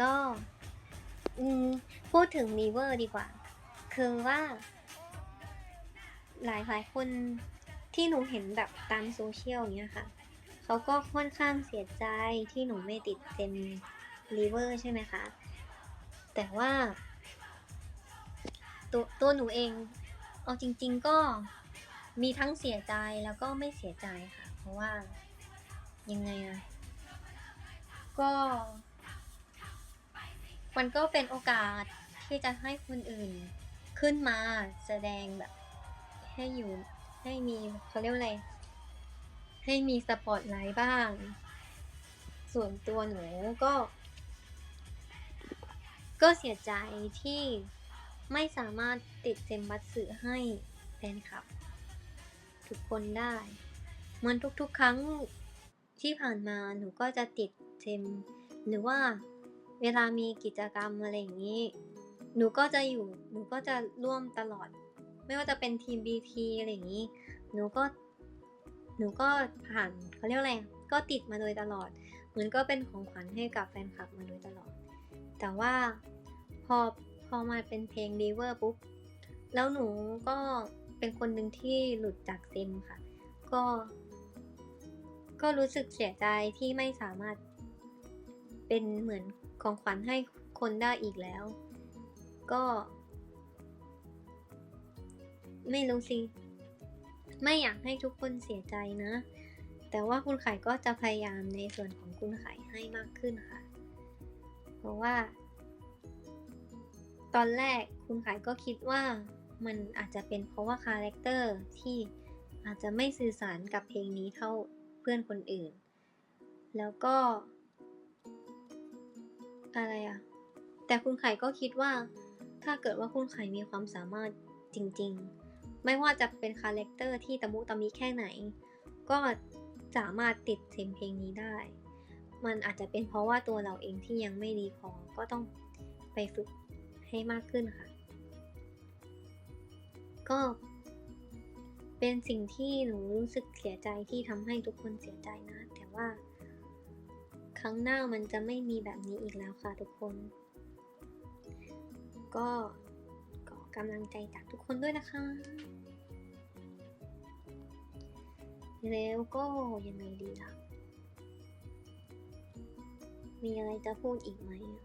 ก็อืมพูดถึงรีเวอร์ดีกว่า คือว่า หลายหลายคนที่หนูเห็นแบบตามโซเชียลเนี้ยค่ะ เขาก็ค่อนข้างเสียใจที่หนูไม่ติดเต็มรีเวอร์ใช่ไหมคะ แต่ว่า ตัวตัวหนูเอง เอาจริง ๆก็มีทั้งเสียใจแล้วก็ไม่เสียใจค่ะ เพราะว่ายังไงอะก็ มันก็เป็นโอกาสที่จะให้คนอื่นขึ้นมาแสดงแบบ ให้อยู่ให้มีเขาเรียกอะไร ให้มีสปอตไลท์บ้าง ส่วนตัวหนูก็ ก็เสียใจที่ไม่สามารถติดเซมบัตสื่อให้แฟนคลับ ทุกคนได้เหมือนทุกๆครั้งที่ผ่านมาหนูก็จะติดเซมหรือว่า เวลามีกิจกรรมอะไรอย่างนี้ หนูก็จะอยู่ หนูก็จะร่วมตลอด ไม่ว่าจะเป็นทีม BT อะไรอย่างนี้ หนูก็ หนูก็ผ่านเขาเรียกอะไร ก็ติดมาโดยตลอด เหมือนก็เป็นของขวัญให้กับแฟนคลับมาโดยตลอด แต่ว่าพอ พอมาเป็นเพลง d ีเวอร์ปุ๊บ แล้วหนูก็เป็นคนหนึ่งที่หลุดจากเซมค่ะ ก็ ก็รู้สึกเสียใจที่ไม่สามารถเป็นเหมือน ของขวัญให้คนได้อีกแล้ว ก็ ไม่รู้สิ ไม่อยากให้ทุกคนเสียใจนะ แต่ว่าคุณไข่ก็จะพยายามในส่วนของคุณไข่ให้มากขึ้นค่ะ เพราะว่า ตอนแรกคุณไข่ก็คิดว่ามันอาจจะเป็นเพราะว่าคาแรคเตอร์ที่อาจจะไม่สื่อสารกับเพลงนี้เท่าเพื่อนคนอื่น แล้วก็ อะไรอะแต่คุณไข่ก็คิดว่า ถ้าเกิดว่าคุณไข่มีความสามารถจริงๆ ไม่ว่าจะเป็นคาแรคเตอร์ที่ตะมุตะมิแค่ไหน ก็สามารถติดเทมเพลงนี้ได้ มันอาจจะเป็นเพราะว่าตัวเราเองที่ยังไม่ดีพอก็ต้องไปฝึกให้มากขึ้นค่ะ ก็เป็นสิ่งที่หนูรู้สึกเสียใจที่ทำให้ทุกคนเสียใจนะ แต่ว่า ครั้งหน้ามันจะไม่มีแบบนี้อีกแล้วค่ะทุกคน ก็ขอกำลังใจจากทุกคนด้วยนะคะ แล้วก็ยังไงดีล่ะ มีอะไรจะพูดอีกไหมอะ